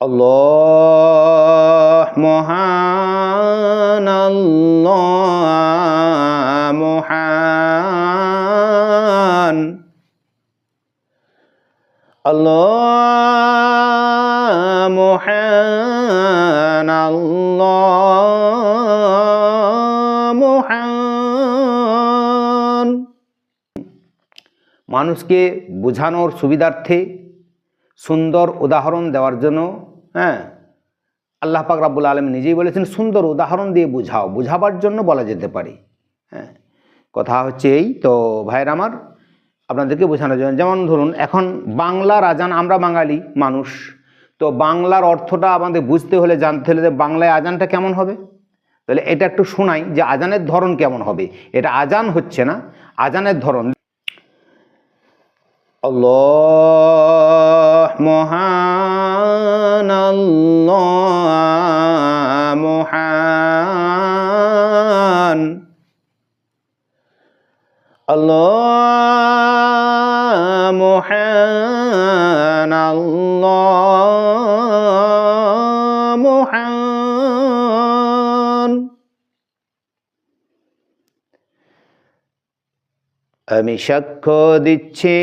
আল্লাহ মহান আল্লাহ মহান। আল্লাহ মহান আল্লাহ মানুষকে বোঝানোর সুবিধার্থে সুন্দর উদাহরণ দেওয়ার জন্য হ্যাঁ? আল্লাহ পাক রাব্বুল আলম নিজেই বলেছেন, সুন্দর উদাহরণ দিয়ে বুঝাও। বুঝাবার জন্য বলা যেতে পারে। হ্যাঁ? কথা হচ্ছে এই। তো ভাইয়ের আমার, আপনাদেরকে বোঝানোর জন্য, যেমন ধরুন, এখন বাংলার আজান, আমরা বাঙালি মানুষ, তো বাংলার অর্থটা আমাদের বুঝতে হলে, জানতে হলে যে বাংলায় আজানটা কেমন হবে? তাহলে এটা একটু শোনাই যে আজানের ধরন কেমন হবে। এটা আজান হচ্ছে না, আজানের ধরন। আল্লাহ মহান আল্লাহ মহান আল্লাহ মহান আল্লাহ মহান আমি সাক্ষ্য দিচ্ছি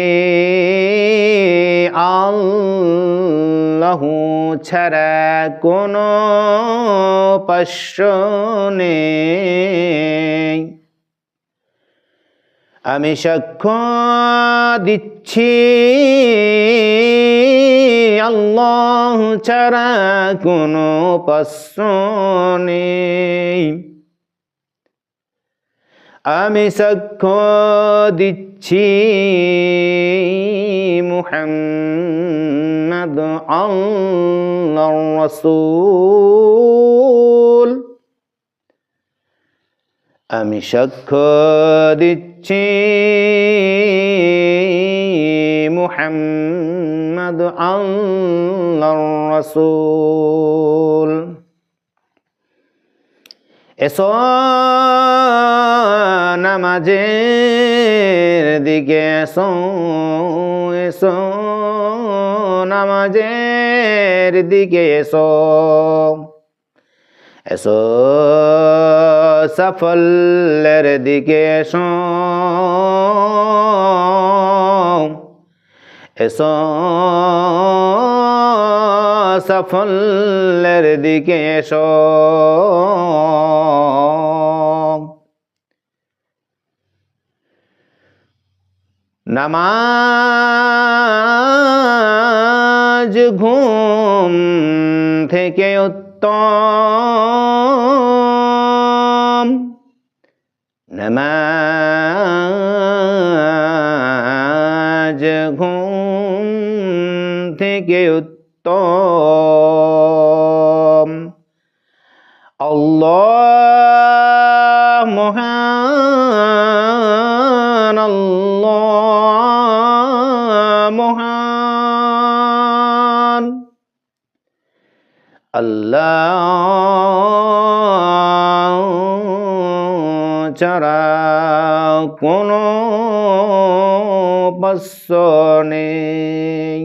আল্লাহ ছাড়া কোনো পাশ্য নেই। আমি সাক্ষ্য দিচ্ছি আল্লাহ ছাড়া কোনো পাশ্য নেই। আমি সাক্ষ্য দিচ্ছি মুহাম্মদ আল্লাহ রসুল। আমি সাক্ষ্য দিচ্ছি মুহাম্মদ আল্লাহ রসুল। এসো নামাজের দিকে এসো এসো, নামাজের দিকে এসো। এসো, সাফল্যের দিকে এসো। এসো, সাফল্যের দিকে এসো। নামাজ ঘুম থেকে উত্তম। নামাজ ঘুম থেকে উত্তম। আল্লাহ মহান আল্লাহ আল্লাহ ছাড়া কোনো পাশ্য নেই